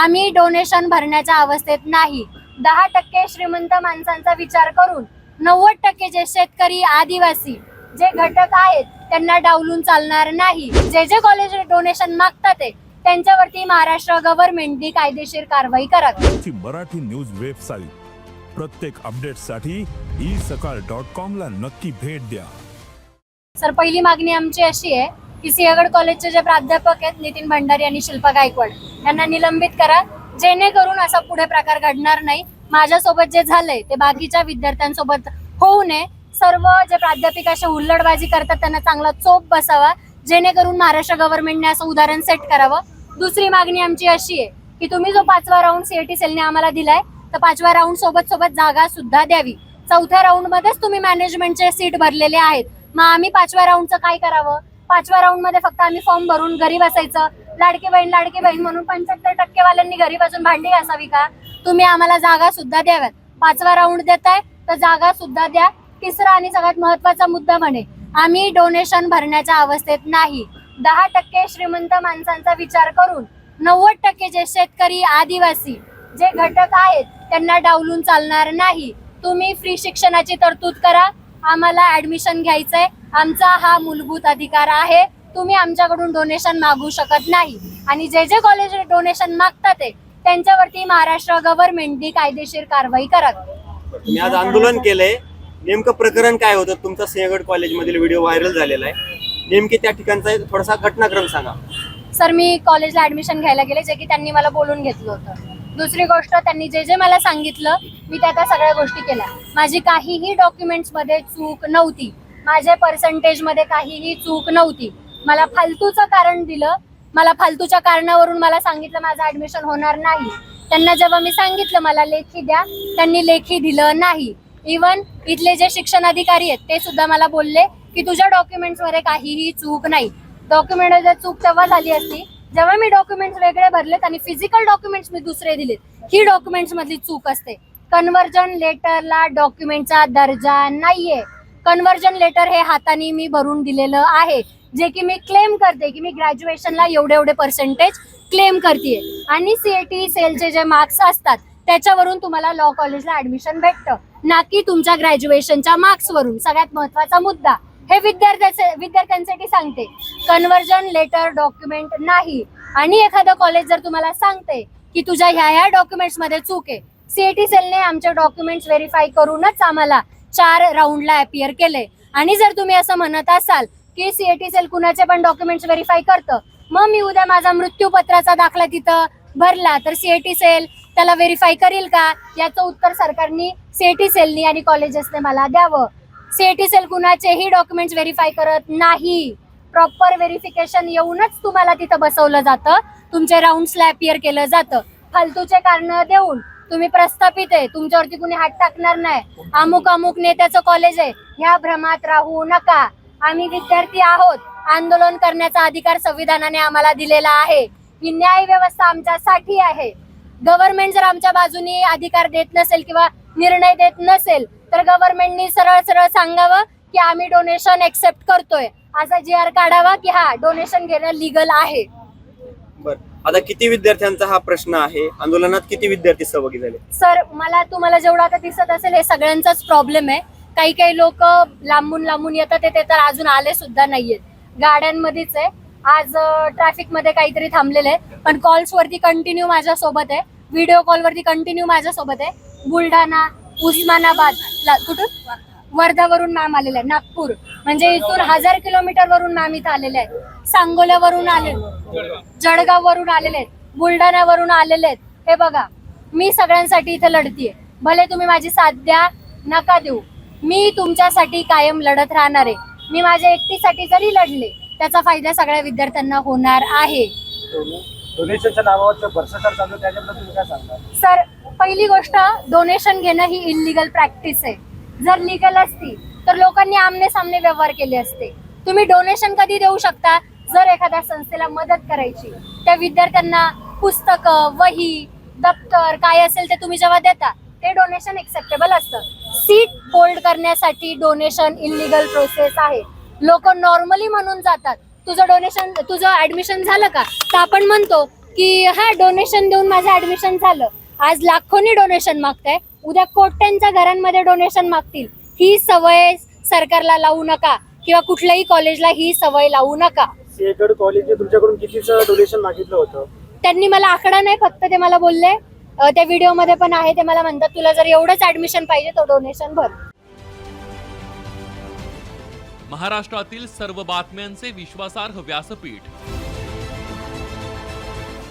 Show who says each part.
Speaker 1: आम्ही डोनेशन भरण्याच्या अवस्थेत नाही. दहा टक्के श्रीमंत माणसांचा विचार करून नव्वद टक्के जे शेतकरी आदिवासी जे घटक आहेत त्यांना डावलून चालणार नाही. जे जे कॉलेज डोनेशन मागतात ते त्यांच्यावरती महाराष्ट्र गव्हर्नमेंटनी कायदेशीर कारवाई करावी
Speaker 2: ची मराठी न्यूज वेबसाईट प्रत्येक अपडेटसाठी ई सकाळ डॉट कॉम ला नक्की भेट द्या.
Speaker 1: सर पहिली मागणी आमची अशी आहे की सिंहगड कॉलेजचे जे प्राध्यापक आहेत नितीन भंडारी आणि शिल्पा गायकवाड यांना निलंबित करा. जेणेकरून असा पुढे प्रकार घडणार नाही. माझ्यासोबत जे झालंय ते बाकीच्या विद्यार्थ्यांसोबत होऊ नये. सर्व जे प्राध्यापिक असे हुल्लडबाजी करतात त्यांना चांगला चोप बसावा. जेणेकरून महाराष्ट्र गव्हर्नमेंटने असं उदाहरण सेट करावं. दुसरी मागणी आमची अशी आहे की तुम्ही जो पाचवा राऊंड सीएटी सेलने आम्हाला दिलाय तर पाचव्या राऊंड सोबत सोबत जागा सुद्धा द्यावी. चौथ्या राऊंड मध्येच तुम्ही मॅनेजमेंटचे सीट भरलेले आहेत. मग आम्ही पाचव्या राऊंडचं काय करावं? पाचव्या राऊंडमध्ये फक्त आम्ही फॉर्म भरून घरी बसायचं लाडकी बहीण लाडकी बहीण म्हणून पंच्याहत्तर टक्केवाल्यांनी घरी बसून भांडी घासावी का? तुम्ही आम्हाला जागा सुद्धा द्याव्यात. पाचवा राऊंड देताय तर जागा सुद्धा द्या. तिसरा आणि सगळ्यात महत्त्वाचा मुद्दा म्हणे आम्ही डोनेशन भरण्याच्या अवस्थेत नाही. दहा टक्के श्रीमंत माणसांचा विचार करून नव्वद टक्के जे शेतकरी आदिवासी जे घटक आहेत त्यांना डावलून चालणार नाही. तुम्ही फ्री शिक्षणाची तरतूद करा. आम्हाला ऍडमिशन घ्यायचंय. आमचा हा मूलभूत अधिकार आहे. तुम्ही आमच्याकडून डोनेशन मागू शकत नाही. आणि जे जे कॉलेज डोनेशन मागतात ते त्यांच्यावरती महाराष्ट्र गव्हर्नमेंटनी कायदेशीर कारवाई करावी
Speaker 3: तुम्ही आज आंदोलन केलंय. नेमकं प्रकरण काय होतं? तुमचा सिंहगड कॉलेजमधील व्हिडिओ व्हायरल झालेला आहे. नेमकी त्या ठिकाणचा थोडासा घटनाक्रम सांगा.
Speaker 1: सर मी कॉलेजला ऍडमिशन घ्यायला गेले जे की त्यांनी मला बोलून घेतलं होतं. दुसरी गोष्ट त्यांनी जे जे मला सांगितलं मी त्या त्या सगळ्या गोष्टी केल्या. माझी काहीही डॉक्युमेंट्समध्ये चूक नव्हती. माझ्या पर्सेंटेजमध्ये काहीही चूक नव्हती. मला फालतूचं कारण दिलं. मला फालतूच्या कारणावरून मला सांगितलं माझं ऍडमिशन होणार नाही. त्यांना जेव्हा मी सांगितलं मला लेखी द्या. त्यांनी लेखी दिलं नाही. इवन इथले जे शिक्षण अधिकारी आहेत ते सुद्धा मला बोलले की तुझ्या डॉक्युमेंट्समध्ये काहीही चूक नाही. डॉक्युमेंट जर चूक तेव्हा झाली असती जेव्हा मी डॉक्युमेंट्स वेगळे भरलेत आणि फिजिकल डॉक्युमेंट्स मी दुसरे दिलेत ही डॉक्युमेंट्स मधली चूक असते. कन्व्हर्जन लेटरला डॉक्युमेंटचा दर्जा नाहीये. कन्व्हर्जन लेटर हे हाताने मी भरून दिलेलं आहे. जे की मी क्लेम करते की मी ग्रॅज्युएशनला एवढे एवढे पर्सेंटेज क्लेम करते आणि सीएटी सेलचे जे मार्क्स असतात त्याच्यावरून तुम्हाला लॉ कॉलेजला ऍडमिशन भेटतं. ना की तुमच्या ग्रॅज्युएशनच्या मार्क्सवरून सगळ्यात महत्त्वाचा मुद्दा. हे विद्यार्थ्याचे विद्यार्थ्यांसाठी सांगते. कन्व्हर्जन लेटर डॉक्युमेंट नाही. आणि एखादं कॉलेज जर तुम्हाला सांगते की तुझ्या ह्या ह्या डॉक्युमेंट्समध्ये चूक आहे. सीएटी सेलने आमचे डॉक्युमेंट्स व्हेरीफाय करूनच आम्हाला चार राऊंडला अपियर केले. आणि जर तुम्ही असं म्हणत असाल की सीएटी सेल कुणाचे पण डॉक्युमेंट्स व्हेरीफाय करतं मग मी उद्या माझा मृत्यूपत्राचा दाखला तिथं भरला तर सीएटी सेल त्याला व्हेरीफाय करील का? याचं उत्तर सरकारनी सीएटी सेलनी आणि कॉलेजेसने मला द्यावं. सीएटी सेल कुणाचेही डॉक्युमेंट्स व्हेरीफाय करत नाही. प्रॉपर व्हेरिफिकेशन येऊनच तुम्हाला तिथं बसवलं जातं. तुमचे राऊंड्सला इयर केलं जातं. फालतूचे कारण देऊन तुम्ही प्रस्थापित आहे. तुमच्यावरती कुणी हात टाकणार नाही. अमुक अमुक नेत्याचं कॉलेज आहे. ह्या भ्रमात राहू नका. आम्ही विद्यार्थी आहोत. आंदोलन करण्याचा अधिकार संविधानाने आम्हाला दिलेला आहे. ही न्याय व्यवस्था आमच्यासाठी आहे. गव्हर्नमेंट जर आमच्या बाजूनी अधिकार देत नसेल किंवा निर्णय देत नसेल तर गव्हर्नमेंटनी सरळ सरळ सांगावं की आम्ही डोनेशन एक्सेप्ट करतोय. असा जी आर काढावा की हा डोनेशन घेणं लिगल आहे?
Speaker 3: बर. आता किती विद्यार्थ्यांचा हा प्रश्न आहे? आंदोलनात किती विद्यार्थी सहभागी झाले?
Speaker 1: सर मला तुम्हाला जेवढं आता दिसत असेल हे सगळ्यांचाच प्रॉब्लेम आहे. काही काही लोक लांबून लांबून येतात ते ते तर अजून आले सुद्धा नाहीयेत. गाड्यांमध्येच आहे. आज ट्रॅफिकमध्ये काहीतरी थांबलेले आहेत पण कॉल्स वरती कंटिन्यू माझ्या सोबत आहे. व्हिडिओ कॉल वरती कंटिन्यू माझ्या सोबत आहे. बुलढाणा उस्मानाबाद कुठून? वर्धावरून मॅम आलेले आहे नागपूर. म्हणजे इथून हजार किलोमीटर वरून मॅम इथं आलेले आहेत सांगोल्यावरून आले जळगाव वरून आलेले आहेत. बुलढाण्यावरून आलेले आहेत. हे बघा मी सगळ्यांसाठी इथे लढतीये. भले तुम्ही माझी साथ द्या नका देऊ. मी तुमच्यासाठी कायम लढत राहणार आहे. मी माझ्या एकटीसाठी जरी लढले त्याचा फायदा सगळ्या विद्यार्थ्यांना होणार आहे. सर पहिली गोष्ट डोनेशन घेणं ही इलिगल प्रॅक्टिस आहे. जर लिगल असती तर लोकांनी आमने सामने व्यवहार केले असते. तुम्ही डोनेशन कधी देऊ शकता? जर एखाद्या संस्थेला मदत करायची त्या विद्यार्थ्यांना पुस्तकं वही दप्तर काय असेल ते तुम्ही जेव्हा देता ते डोनेशन एक्सेप्टेबल असतं. सीट होल्ड करण्यासाठी डोनेशन इलिगल प्रोसेस आहे. लोक नॉर्मली म्हणून जातात तुझं डोनेशन तुझं ऍडमिशन झालं का? तर आपण म्हणतो की हा डोनेशन देऊन माझं ऍडमिशन झालं. आज लाखोनी डोनेशन मागताय उद्या कोट्यांच्या घरांमध्ये डोनेशन मागतील. ही सवय सरकारला लावू नका किंवा कुठल्याही कॉलेजला ही सवय लावू नका.
Speaker 4: सिंहगड कॉलेजने तुमच्याकडून कितीचं डोनेशन मागितलं होतं?
Speaker 1: त्यांनी मला आकडा नाही फक्त ते मला बोलले. अं, त्या व्हिडिओमध्ये पण आहे ते मला म्हणतात तुला जर एवढंच ऍडमिशन पाहिजे तर डोनेशन भर.
Speaker 5: महाराष्ट्रातील सर्व बातम्यांचे विश्वासार्ह व्यासपीठ.